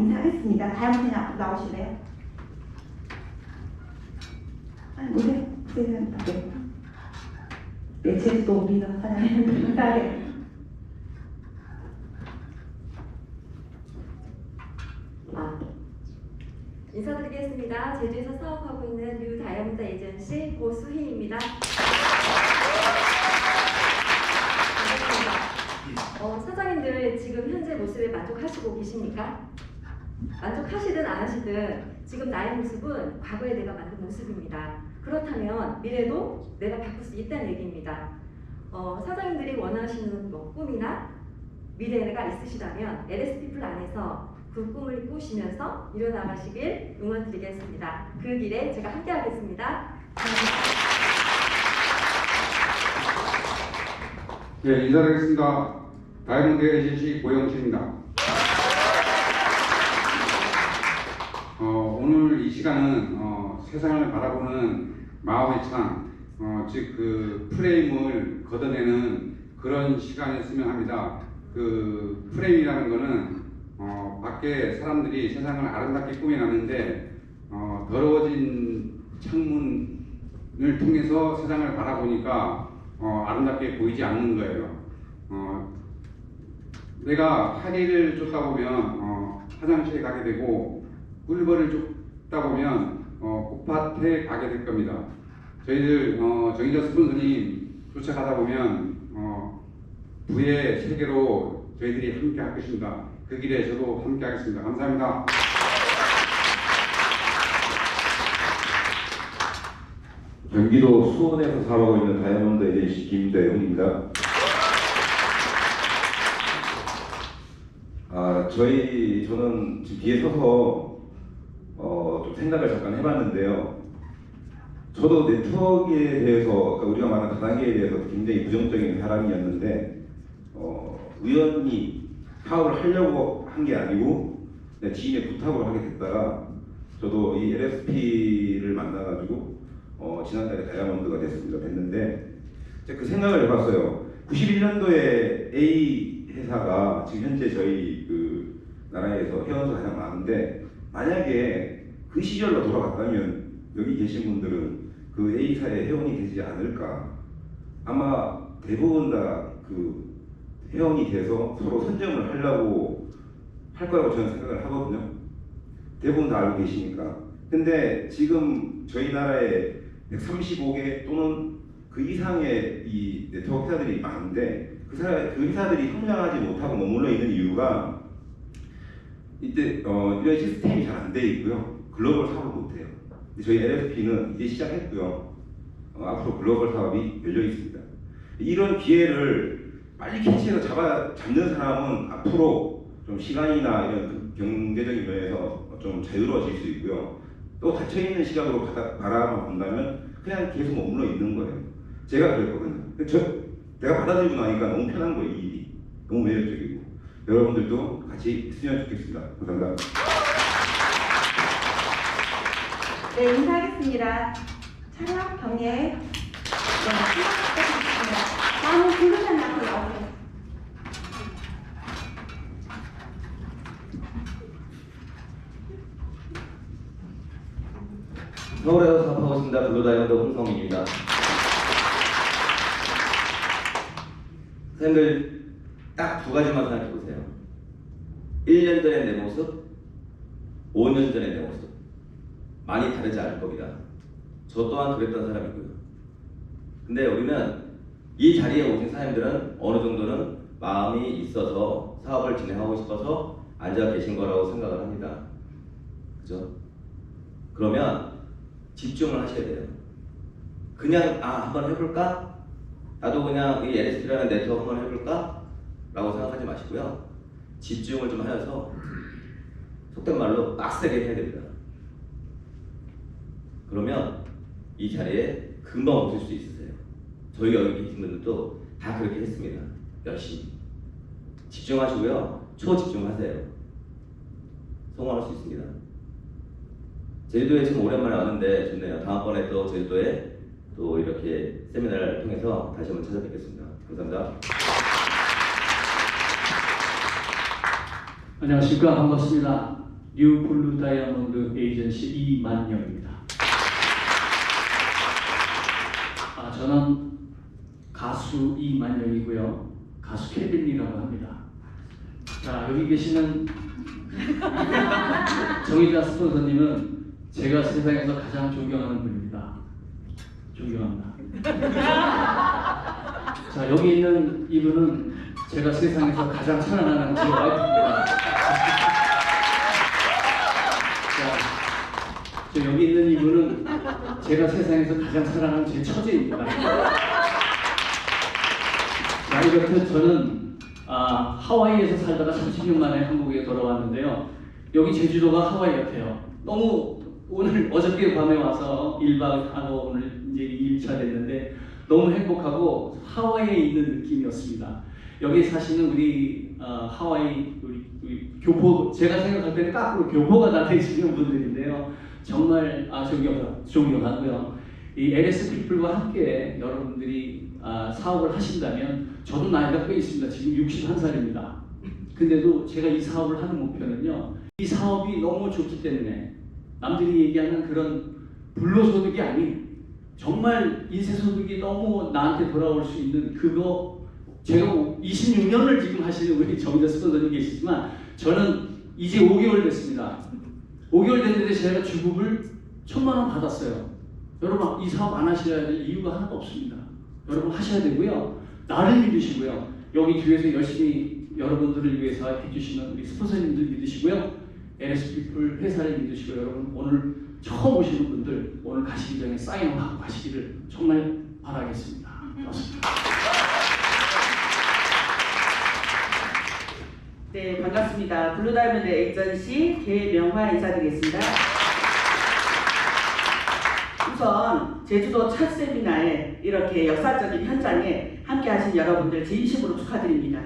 인사하겠습니다. 다음 분이 앞으로 나오실래요? 아, 오세요. 오세요. 네. 네, 제주도 리더 사장님. 아, 인사드리겠습니다. 제주에서 사업하고 있는 뉴 다이아몬드 에이전시 고수희입니다. 어, 사장님들 지금 현재 모습에 만족하시고 계십니까? 만족하시든 안 하시든 지금 나의 모습은 과거에 내가 만든 모습입니다. 그렇다면 미래도 내가 바꿀 수 있다는 얘기입니다. 어, 사장님들이 원하시는 뭐 꿈이나 미래가 있으시다면 LSP 플랜에서 그 꿈을 꾸시면서 이뤄나가시길 응원 드리겠습니다. 그 길에 제가 함께 하겠습니다. 네, 인사드리겠습니다. 다이아몬드 에이전시 고영식입니다. 어, 오늘 이 시간은 어, 세상을 바라보는 마음의 창, 어, 즉그 프레임을 걷어내는 그런 시간이었으면 합니다. 그 프레임이라는 거는 어, 밖에 사람들이 세상을 아름답게 꾸며놨는데 어, 더러워진 창문을 통해서 세상을 바라보니까 어, 아름답게 보이지 않는 거예요. 어, 내가 파리를 쫓다 보면 어, 화장실에 가게 되고 꿀벌을 쫓 다 보면 어, 꽃밭에 가게 될 겁니다. 저희들 어, 정의자 스폰서님 쫓아가다 보면 어, 부의 세계로 저희들이 함께 할 것입니다. 그 길에 저도 함께 하겠습니다. 감사합니다. 경기도 수원에서 사업하고 있는 다이아몬드 에이전시 김대훈입니다. 아, 저희, 저는 지금 뒤에 서서, 어, 좀 생각을 잠깐 해봤는데요. 저도 네트워크에 대해서, 그러니까 우리가 말하는 다단계에 대해서 굉장히 부정적인 사람이었는데, 어, 우연히 사업을 하려고 한 게 아니고, 내 지인의 부탁으로 하게 됐다가, 저도 이 LSP를 만나가지고, 어, 지난달에 다이아몬드가 됐습니다. 됐는데 그 생각을 해봤어요. 91년도에 A 회사가 지금 현재 저희 그 나라에서 회원수 가장 많은데 만약에 그 시절로 돌아갔다면 여기 계신 분들은 그 A사의 회원이 되지 않을까. 아마 대부분 다 그 회원이 돼서 서로 선점을 하려고 할 거라고 저는 생각을 하거든요. 대부분 다 알고 계시니까. 근데 지금 저희 나라에 135개 또는 그 이상의 이 네트워크 회사들이 많은데 그, 사, 그 회사들이 성장하지 못하고 머물러 있는 이유가 이때 어, 이런 시스템이 잘 안 돼 있고요. 글로벌 사업을 못 해요. 근데 저희 LFP는 이제 시작했고요. 어, 앞으로 글로벌 사업이 열려 있습니다. 이런 기회를 빨리 캐치해서 잡아 잡는 사람은 앞으로 좀 시간이나 이런 그 경제적인 면에서 좀 자유로워질 수 있고요. 또 닫혀 있는 시각으로 바라만 본다면 그냥 계속 머물러 있는 거예요. 제가 그랬거든요. 저 내가 받아들이고 나니까 너무 편한 거예요. 이 일이 너무 매력적이고 여러분들도 같이 있으면 좋겠습니다. 감사합니다. 네, 인사하겠습니다. 촬영 경례. 네, 시작하겠습니다. 다음은 앞으로 나오세요. 서울에서 사업하고 있습니다. 블루다이아몬드 홍성민입니다. 선생님들 딱 두 가지만 생각해 보세요. 1년 전의 내 모습, 5년 전의 내 모습. 많이 다르지 않을 겁니다. 저 또한 그랬던 사람이고요. 근데 우리는 이 자리에 오신 사람들은 어느 정도는 마음이 있어서 사업을 진행하고 싶어서 앉아 계신 거라고 생각을 합니다. 그죠? 그러면 집중을 하셔야 돼요. 그냥 아 한번 해볼까? 나도 그냥 이 LSP라는 네트워크 한번 해볼까? 라고 생각하지 마시고요. 집중을 좀 하여서 속된 말로 빡세게 해야 됩니다. 그러면 이 자리에 금방 오실 수 있으세요. 저희 여기 계신 분들도 다 그렇게 했습니다. 열심히. 집중하시고요. 초집중하세요. 성공할 수 있습니다. 제주도에 지금 오랜만에 왔는데 좋네요. 다음번에 또 제주도에 또 이렇게 세미나를 통해서 다시 한번 찾아뵙겠습니다. 감사합니다. 안녕하십니까 반갑습니다. 뉴 블루 다이아몬드 에이전시 이만영입니다. 아, 저는 가수 이만영이고요. 가수 케빈이라고 합니다. 자, 여기 계시는 정의자 스폰서님은 제가 세상에서 가장 존경하는 분입니다. 존경합니다. 자, 여기 있는 이분은 제가 세상에서 가장 사랑하는 제 와이프입니다. 자, 저 여기 있는 이분은 제가 세상에서 가장 사랑하는 제 처제입니다. 자, 이렇게 저는 아, 하와이에서 살다가 30년 만에 한국에 돌아왔는데요. 여기 제주도가 하와이 같아요. 너무 오늘 어저께 밤에 와서 1박 하고 오늘 이제 2일차 됐는데 너무 행복하고 하와이에 있는 느낌이었습니다. 여기 사시는 우리 어, 하와이 우리, 우리 교포 제가 생각할 때는 까꾸로 교포가 다 되시는 분들인데요. 정말 아, 존경, 존경하고요. 이 LS 피플과 함께 여러분들이 아, 사업을 하신다면 저도 나이가 꽤 있습니다. 지금 61살입니다. 근데도 제가 이 사업을 하는 목표는요. 이 사업이 너무 좋기 때문에 남들이 얘기하는 그런 불로소득이 아닌 정말 인쇄소득이 너무 나한테 돌아올 수 있는 그거 제가 26년을 지금 하시는 우리 정자 스폰서님 계시지만 저는 이제 5개월 됐습니다. 5개월 됐는데 제가 주급을 천만 원 받았어요. 여러분 이 사업 안 하셔야 될 이유가 하나도 없습니다. 여러분 하셔야 되고요. 나를 믿으시고요. 여기 뒤에서 열심히 여러분들을 위해서 해주시는 우리 스폰서님들 믿으시고요. LS피플 회사를 믿으시고 여러분 오늘 처음 오시는 분들 오늘 가시기 전에 사인하고 가시기를 정말 바라겠습니다. 고맙습니다. 네, 반갑습니다. 블루다이몬드 에이전시 개명화 인사드리겠습니다. 우선 제주도 첫 세미나에 이렇게 역사적인 현장에 함께 하신 여러분들 진심으로 축하드립니다.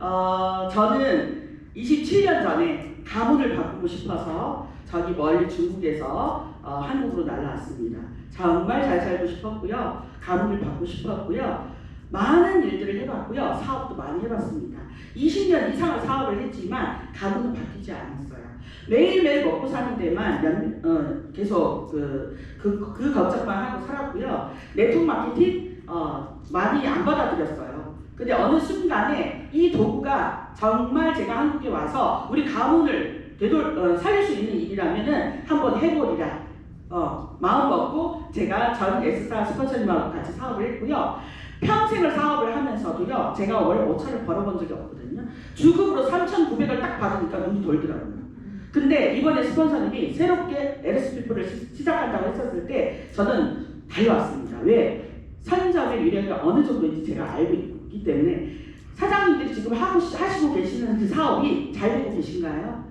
어, 저는 27년 전에 가문을 바꾸고 싶어서 저기 멀리 중국에서 어, 한국으로 날라왔습니다. 정말 잘 살고 싶었고요. 가문을 바꾸고 싶었고요. 많은 일들을 해봤고요. 사업도 많이 해봤습니다. 20년 이상을 사업을 했지만 가문은 바뀌지 않았어요. 매일매일 먹고 사는 데만 연- 어, 계속 그, 그, 그 걱정만 하고 살았고요. 네트워크 마케팅 어, 많이 안 받아들였어요. 근데 어느 순간에 이 도구가 정말 제가 한국에 와서 우리 가문을 되돌, 어, 살릴 수 있는 일이라면은 한번 해보리라. 어, 마음 먹고 제가 전 S사 스폰서님하고 같이 사업을 했고요. 평생을 사업을 하면서도요, 제가 월 5천을 벌어본 적이 없거든요. 주급으로 3,900을 딱 받으니까 눈이 돌더라고요. 근데 이번에 스폰서님이 새롭게 LS 피플을 시- 시작한다고 했었을 때 저는 달려왔습니다. 왜? 선점의 유래가 어느 정도인지 제가 알고 있기 때문에 사장님들이 지금 하고 시- 하시고 계시는 그 사업이 잘 되고 계신가요?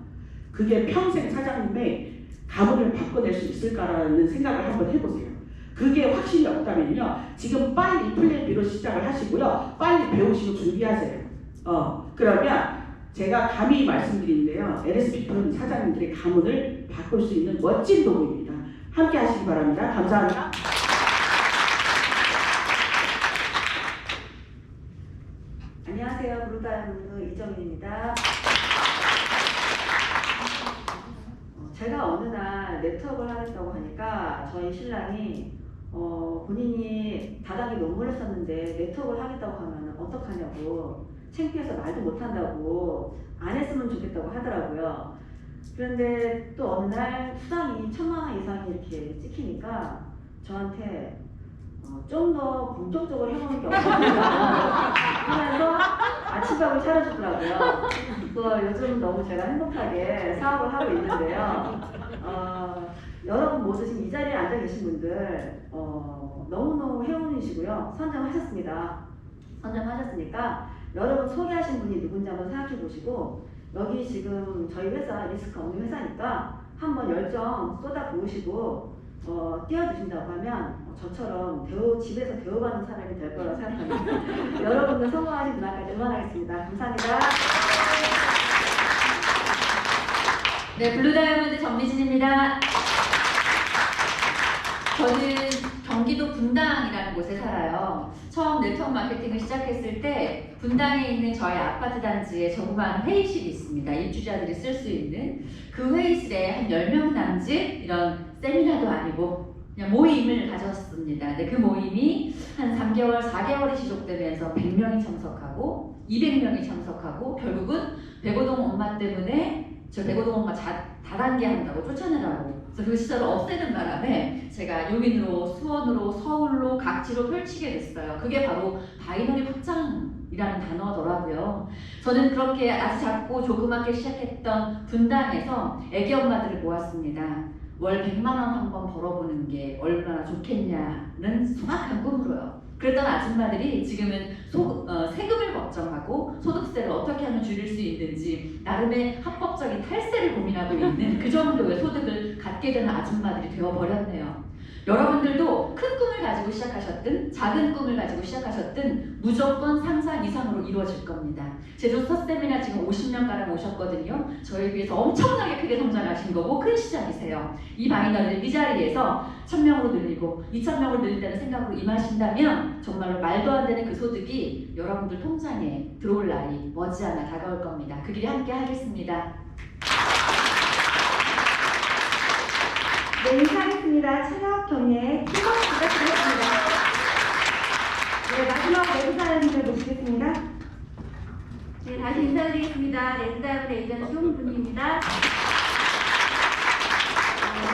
그게 평생 사장님의 가문을 바꿔낼 수 있을까라는 생각을 한번 해보세요. 그게 확신이 없다면요. 지금 빨리 플랜 B로 시작을 하시고요. 빨리 배우시고 준비하세요. 어, 그러면 제가 감히 말씀드리는데요. LSP는 사장님들의 가문을 바꿀 수 있는 멋진 도구입니다. 함께 하시기 바랍니다. 감사합니다. 안녕하세요. 브루다이몬드 이정민입니다. 어, 제가 어느 날 네트워크를 하겠다고 하니까 저희 신랑이 어, 본인이 다단계 논문을 썼는데 네트워크를 하겠다고 하면 어떡하냐고 창피해서 말도 못한다고 안 했으면 좋겠다고 하더라고요. 그런데 또 어느 날 수당이 천만 원 이상이 이렇게 찍히니까 저한테 어, 좀더 본격적으로 해보는 게 어떨까 하면서 아침밥을 차려주더라고요. 또 요즘 너무 제가 행복하게 사업을 하고 있는데요. 어, 여러분 모두 지금 이 자리에 앉아 계신 분들 어, 너무너무 행운이시고요. 선정하셨습니다. 선정하셨으니까 여러분 소개하신 분이 누군지 한번 생각해 보시고 여기 지금 저희 회사 리스크 없는 회사니까 한번 열정 쏟아 부으시고 어, 띄워주신다고 하면 어, 저처럼 대우, 집에서 대우받는 사람이 될 거라고 생각합니다. 여러분들 성공하신 그날까지 응원하겠습니다. 감사합니다. 네, 블루다이아몬드 정미진입니다. 저는 경기도 분당이라는 곳에 살아요. 처음 네트워크 마케팅을 시작했을 때 분당에 있는 저희 아파트 단지에 조그마한 회의실이 있습니다. 입주자들이 쓸 수 있는 그 회의실에 한 10명 남짓 이런 세미나도 아니고 그냥 모임을 가졌습니다. 근데 그 모임이 한 3개월, 4개월이 지속되면서 100명이 참석하고 200명이 참석하고 결국은 백오동 엄마 때문에 엄마 자, 다단계 한다고 쫓아내라고 그래서 그 시설을 없애는 바람에 제가 용인으로 수원으로 서울로 각지로 펼치게 됐어요. 그게 바로 바이너리 확장이라는 단어더라고요. 저는 그렇게 아주 작고 조그맣게 시작했던 분당에서 애기 엄마들을 모았습니다. 월 100만 원 한 번 벌어보는 게 얼마나 좋겠냐는 소박한 꿈으로요. 그랬던 아줌마들이 지금은 소, 어, 세금을 걱정하고 소득세를 어떻게 하면 줄일 수 있는지 나름의 합법적인 탈세를 고민하고 있는 그 정도의 소득을 갖게 되는 아줌마들이 되어버렸네요. 여러분들도 큰 꿈을 가지고 시작하셨든 작은 꿈을 가지고 시작하셨든 무조건 상상 이상으로 이루어질 겁니다. 첫 세미나 지금 50명가량 오셨거든요. 저에 비해서 엄청나게 크게 성장하신 거고 큰 시작이세요. 이 바이너리를 이 자리에서 1000명으로 늘리고 2000명으로 늘린다는 생각으로 임하신다면 정말로 말도 안 되는 그 소득이 여러분들 통장에 들어올 날이 머지않아 다가올 겁니다. 그 길에 함께 하겠습니다. 네, 인사하겠습니다. 차력 경례 팀원 부탁드리겠습니다. 네, 마지막 레드사연님을 모시겠습니다. 네, 다시 인사드리겠습니다. 레드사연 에이전트 송분입니다.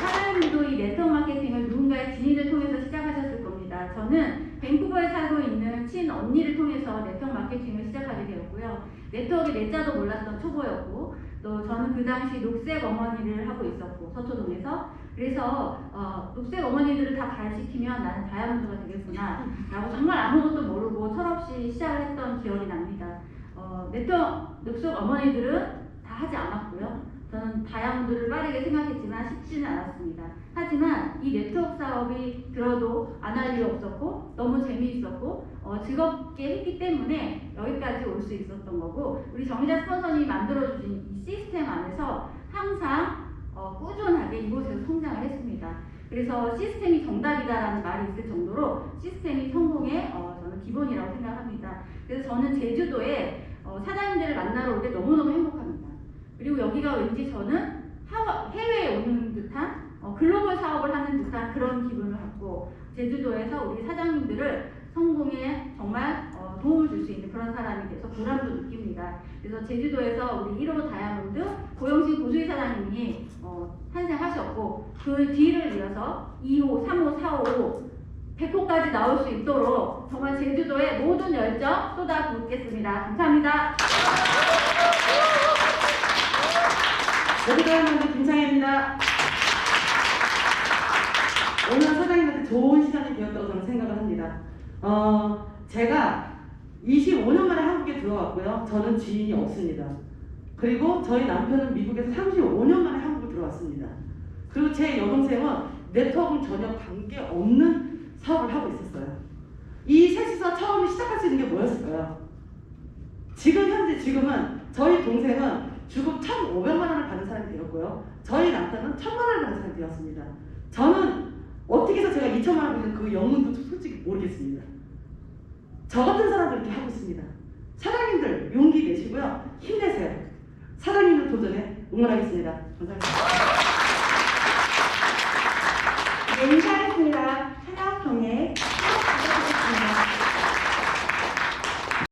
사람도 이 네트워크 마케팅을 누군가의 지인을 통해서 시작하셨을 겁니다. 저는 밴쿠버에 살고 있는 친 언니를 통해서 네트워크 마케팅을 시작하게 되었고요. 네트워크 내자도 몰랐던 초보였고 또 저는 그 당시 녹색 어머니를 하고 있었고 서초동에서 그래서 어, 녹색 어머니들을 다 발시키면 나는 다이아몬드가 되겠구나 라고 정말 아무것도 모르고 철없이 시작을 했던 기억이 납니다. 어, 네트워크 녹색 어머니들은 다 하지 않았고요. 저는 다이아몬드를 빠르게 생각했지만 쉽지는 않았습니다. 하지만 이 네트워크 사업이 들어도 안할 이유 없었고 너무 재미있었고 어, 즐겁게 했기 때문에 여기까지 올 수 있었던 거고 우리 정의자 스폰서님이 만들어주신 이 시스템 안에서 항상 어, 꾸준하게 이곳에서 성장을 했습니다. 그래서 시스템이 정답이다라는 말이 있을 정도로 시스템이 성공의 어, 저는 기본이라고 생각합니다. 그래서 저는 제주도에 어, 사장님들을 만나러 올 때 너무너무 행복합니다. 그리고 여기가 왠지 저는 해외에 오는 듯한 어, 글로벌 사업을 하는 듯한 그런 기분을 갖고 제주도에서 우리 사장님들을 성공에 정말 어, 도움을 줄 수 있는 그런 사람이 돼서 보람도 느낍니다. 그래서 제주도에서 우리 1호 다이아몬드 고영신 고수희 사장님이 어, 탄생하셨고 그 뒤를 이어서 2호, 3호, 4호, 100호까지 나올 수 있도록 정말 제주도에 모든 열정 쏟아붓겠습니다. 감사합니다. 레드사연님들 김창혜입니다. 오늘 사장님한테 좋은 시간이 되었다고 저는 생각을 합니다. 어, 제가 25년 만에 한국에 들어왔고요. 저는 지인이 없습니다. 그리고 저희 남편은 미국에서 35년 만에 한국에 들어왔습니다. 그리고 제 여동생은 네트워크 전혀 관계없는 사업을 하고 있었어요. 이 셋이서 처음 시작할 수 있는 게 뭐였을까요? 지금 현재 지금은 저희 동생은 주급 1,500만 원 사람이 되었고요. 저희 남편은 1,000만 원을 받는 사람이 되었습니다. 저는 어떻게 해서 제가 2천만 원 받는 그 영문도 솔직히 모르겠습니다. 저 같은 사람도 이렇게 하고 있습니다. 사장님들 용기 내시고요. 힘내세요. 사장님들 도전에 응원하겠습니다. 감사합니다.